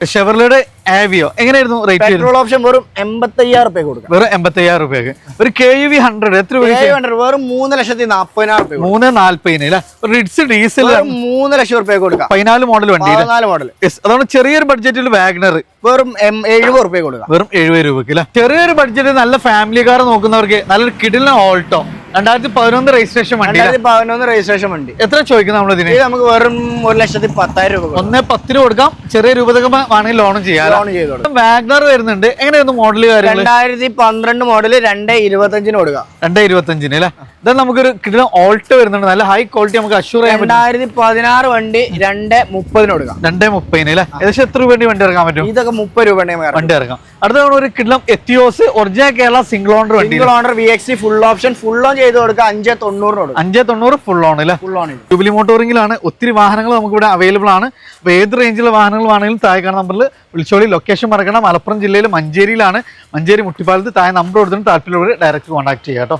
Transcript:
ഷെവർലയുടെ ആവിയോ എങ്ങനെയായിരുന്നു rate petrol option വെറും എൺപത്തയ്യായിരം റുപ്യ കൊടുക്കാം. വെറും എൺപത്തയ്യായിരം രൂപയ്ക്ക് ഒരു കെ യു വി ഹൺഡ്രഡ് എത്ര രൂപ ഹൺഡ്രഡ് വെറും മൂന്ന് ലക്ഷത്തി നാൽപ്പതിനായിരം റുപ്യ മൂന്ന് നാല്പതിന് അല്ലേ? റിഡ്സ് ഡീസൽ മൂന്ന് ലക്ഷം റുപ്യ കൊടുക്കാം. പതിനാല് മോഡൽ വണ്ടി പതിനാല് മോഡൽ അതാണ് ചെറിയൊരു ബഡ്ജറ്റിൽ വാഗ്നർ വെറും എഴുപത് റുപ്യ കൊടുക്കാം. വെറും എഴുപത് രൂപയ്ക്ക് അല്ലേ? ചെറിയൊരു ബഡ്ജറ്റിൽ നല്ല ഫാമിലി കാർ നോക്കുന്നവർക്ക് നല്ലൊരു കിടിലൻ ഓൾട്ടോ രണ്ടായിരത്തി പതിനൊന്ന് രജിസ്ട്രേഷൻ വണ്ടി രണ്ടായിരത്തി പതിനൊന്ന് രജിസ്ട്രേഷൻ വണ്ടി. എത്ര ചോദിക്കുന്നത് നമ്മളിതിന് ഇത് നമുക്ക് വെറും ഒരു ലക്ഷത്തി പത്തായിരം രൂപ ഒന്ന് പത്തിന് കൊടുക്കാം. ചെറിയ രൂപതൊക്കെ വേണമെങ്കിൽ ലോണും ചെയ്യാം ലോൺ ചെയ്ത് കൊടുക്കാം. വാഗ്നർ വരുന്നുണ്ട്. എങ്ങനെയായിരുന്നു മോഡൽ കാര്യങ്ങൾ രണ്ടായിരത്തി പന്ത്രണ്ട് മോഡൽ രണ്ട് ഇരുപത്തഞ്ചിന് കൊടുക്കാം. രണ്ട് ഇരുപത്തഞ്ചിന് അല്ലേ? ഇതാ നമുക്കൊരു കിട്ടുന്ന ഓൾട്ട് വരുന്നുണ്ട്. നല്ല ഹൈ ക്വാളിറ്റി നമുക്ക് അഷ്യൂർ ചെയ്യാൻ രണ്ടായിരത്തി പതിനാറ് വണ്ടി രണ്ട് മുപ്പതിന് കൊടുക്കാം. രണ്ട് മുപ്പതിന് അല്ലേ? ഏകദേശം എത്ര രൂപ വണ്ടി ഇറക്കാൻ പറ്റും? ഇതൊക്കെ മുപ്പത് രൂപ വണ്ടി ഇറക്കാം അടുത്ത തവണ ഒരു കിടിലം Etios original Kerala single owner വണ്ടി single owner V X full option full on ചെയ്ത് കൊടുക്കുക. അഞ്ച് തൊണ്ണൂറിനോട് അഞ്ചേ തൊണ്ണൂറ് ഫുൾ ഓൺ അല്ലേ ഫുൾ ഓൺ ജൂബിലി മോട്ടോറിംഗിലാണ് ഒത്തിരി വാഹനങ്ങൾ നമുക്ക് ഇവിടെ അവൈലബിൾ ആണ്. അപ്പോൾ ഏത് റേഞ്ചിലെ വാഹനങ്ങൾ വേണമെങ്കിലും താഴെ കാണുന്ന നമ്പറിൽ വിളിച്ചോളി. ലൊക്കേഷൻ മറക്കണം മലപ്പുറം ജില്ലയിൽ മഞ്ചേരിയിലാണ്. മഞ്ചേരി മുട്ടിപ്പാലത്ത് താഴെ നമ്പർ കൊടുത്തിട്ട് താല്പര്യമുള്ളവർ ഡയറക്റ്റ് കോൺടാക്ട് ചെയ്യാം കേട്ടോ.